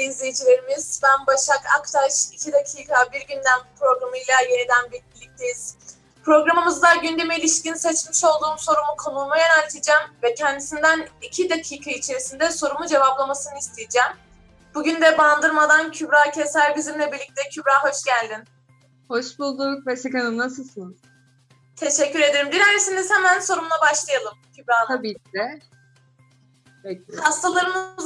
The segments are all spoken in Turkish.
izleyicilerimiz. Ben Başak Aktaş. 2 dakika bir gündem programıyla yeniden birlikteyiz. Programımızda gündeme ilişkin seçmiş olduğum sorumu konuğuma yönelteceğim ve kendisinden 2 dakika içerisinde sorumu cevaplamasını isteyeceğim. Bugün de Bandırma'dan Kübra Keser bizimle birlikte. Kübra hoş geldin. Hoş bulduk Başak Hanım. Nasılsınız? Teşekkür ederim. Dilerseniz hemen sorumla başlayalım Kübra Hanım. Tabii ki de. Bekliyorum.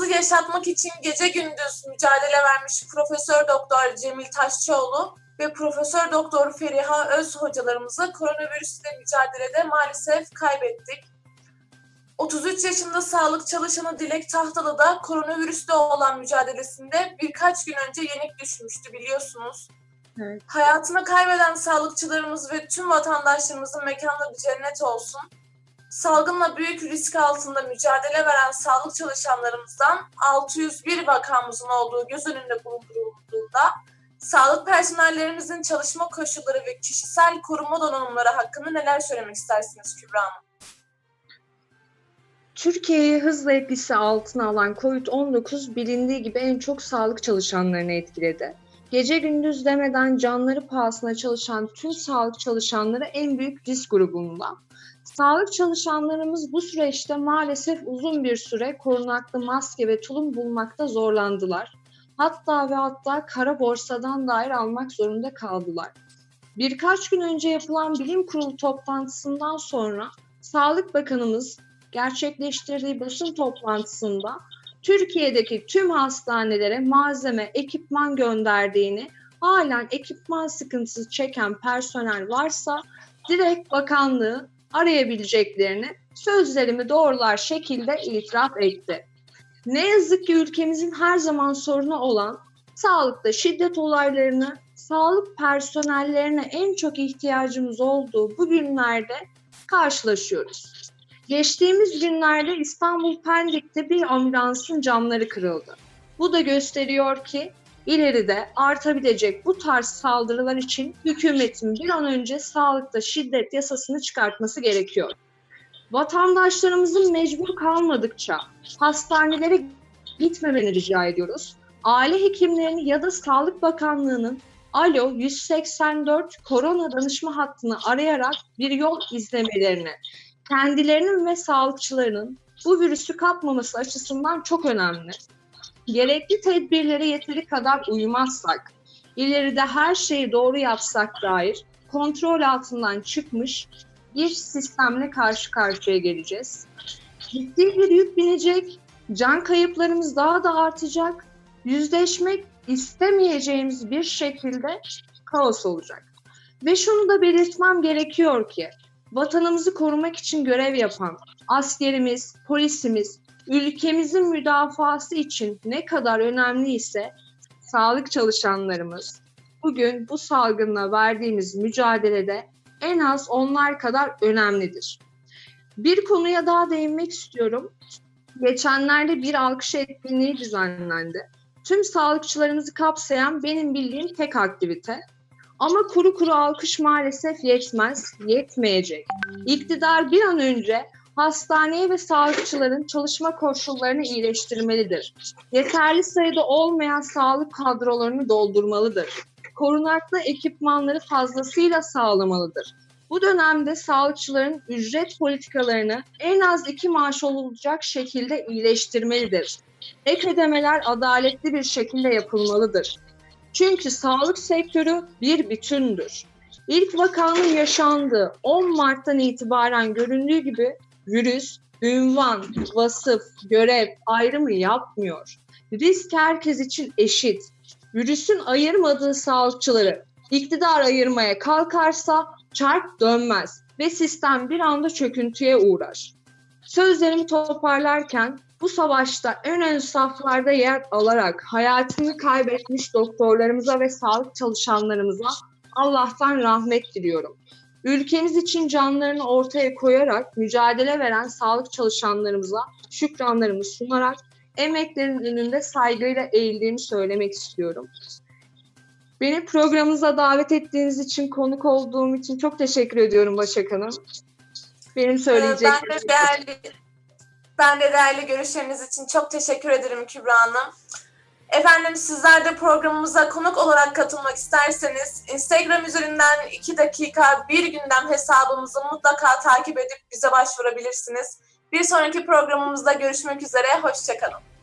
Hastalarımızı yaşatmak için gece gündüz mücadele vermiş Profesör Doktor Cemil Taşçıoğlu ve Profesör Doktor Feriha Öz hocalarımızı koronavirüsle mücadelede maalesef kaybettik. 33 yaşında sağlık çalışanı Dilek Tahtalı da koronavirüsle olan mücadelesinde birkaç gün önce yenik düşmüştü biliyorsunuz. Evet. Hayatını kaybeden sağlıkçılarımız ve tüm vatandaşlarımızın mekanları cennet olsun. Salgınla büyük risk altında mücadele veren sağlık çalışanlarımızdan 601 vakamızın olduğu göz önünde bulundurulduğunda sağlık personellerimizin çalışma koşulları ve kişisel koruma donanımları hakkında neler söylemek istersiniz Kübra Hanım? Türkiye'yi hızla etkisi altına alan COVID-19 bilindiği gibi en çok sağlık çalışanlarını etkiledi. Gece gündüz demeden canları pahasına çalışan tüm sağlık çalışanları en büyük risk grubunda. Sağlık çalışanlarımız bu süreçte maalesef uzun bir süre korunaklı maske ve tulum bulmakta zorlandılar. Hatta ve hatta kara borsadan dair almak zorunda kaldılar. Birkaç gün önce yapılan bilim kurulu toplantısından sonra Sağlık Bakanımız gerçekleştirdiği basın toplantısında Türkiye'deki tüm hastanelere malzeme, ekipman gönderdiğini, halen ekipman sıkıntısı çeken personel varsa direkt bakanlığı arayabileceklerini sözlerimi doğrular şekilde itiraf etti. Ne yazık ki ülkemizin her zaman sorunu olan sağlıkta şiddet olaylarını, sağlık personellerine en çok ihtiyacımız olduğu bu günlerde karşılaşıyoruz. Geçtiğimiz günlerde İstanbul Pendik'te bir ambulansın camları kırıldı. Bu da gösteriyor ki ileride artabilecek bu tarz saldırılar için hükümetin bir an önce sağlıkta şiddet yasasını çıkartması gerekiyor. Vatandaşlarımızın mecbur kalmadıkça hastanelere gitmemeni rica ediyoruz. Aile hekimlerini ya da Sağlık Bakanlığı'nın Alo 184 korona danışma hattını arayarak bir yol izlemelerini, kendilerinin ve sağlıkçılarının bu virüsü kapmaması açısından çok önemli. Gerekli tedbirlere yeteri kadar uymazsak, ileride her şeyi doğru yapsak dair kontrol altından çıkmış bir sistemle karşı karşıya geleceğiz. Ciddi bir yük binecek, can kayıplarımız daha da artacak, yüzleşmek istemeyeceğimiz bir şekilde kaos olacak. Ve şunu da belirtmem gerekiyor ki vatanımızı korumak için görev yapan askerimiz, polisimiz, ülkemizin müdafası için ne kadar önemliyse sağlık çalışanlarımız bugün bu salgınla verdiğimiz mücadelede en az onlar kadar önemlidir. Bir konuya daha değinmek istiyorum. Geçenlerde bir alkış etkinliği düzenlendi. Tüm sağlıkçılarımızı kapsayan benim bildiğim tek aktivite. Ama kuru kuru alkış maalesef yetmez, yetmeyecek. İktidar bir an önce hastaneye ve sağlıkçıların çalışma koşullarını iyileştirmelidir. Yeterli sayıda olmayan sağlık kadrolarını doldurmalıdır. Korunaklı ekipmanları fazlasıyla sağlamalıdır. Bu dönemde sağlıkçıların ücret politikalarını en az iki maaş olacak şekilde iyileştirmelidir. Ek ödemeler adaletli bir şekilde yapılmalıdır. Çünkü sağlık sektörü bir bütündür. İlk vakanın yaşandığı 10 Mart'tan itibaren göründüğü gibi virüs, ünvan, vasıf, görev ayrımı yapmıyor. Risk herkes için eşit. Virüsün ayırmadığı sağlıkçıları iktidar ayırmaya kalkarsa çark dönmez ve sistem bir anda çöküntüye uğrar. Sözlerimi toparlarken bu savaşta en ön saflarda yer alarak hayatını kaybetmiş doktorlarımıza ve sağlık çalışanlarımıza Allah'tan rahmet diliyorum. Ülkemiz için canlarını ortaya koyarak mücadele veren sağlık çalışanlarımıza şükranlarımı sunarak emeklerin önünde saygıyla eğildiğimi söylemek istiyorum. Beni programınıza davet ettiğiniz için, konuk olduğum için çok teşekkür ediyorum Başak Hanım. Benim söyleyeceklerim. Ben de değerli, ben de değerli görüşleriniz için çok teşekkür ederim Kübra Hanım. Efendim sizler de programımıza konuk olarak katılmak isterseniz Instagram üzerinden 2 dakika bir gündem hesabımızı mutlaka takip edip bize başvurabilirsiniz. Bir sonraki programımızda görüşmek üzere, hoşçakalın.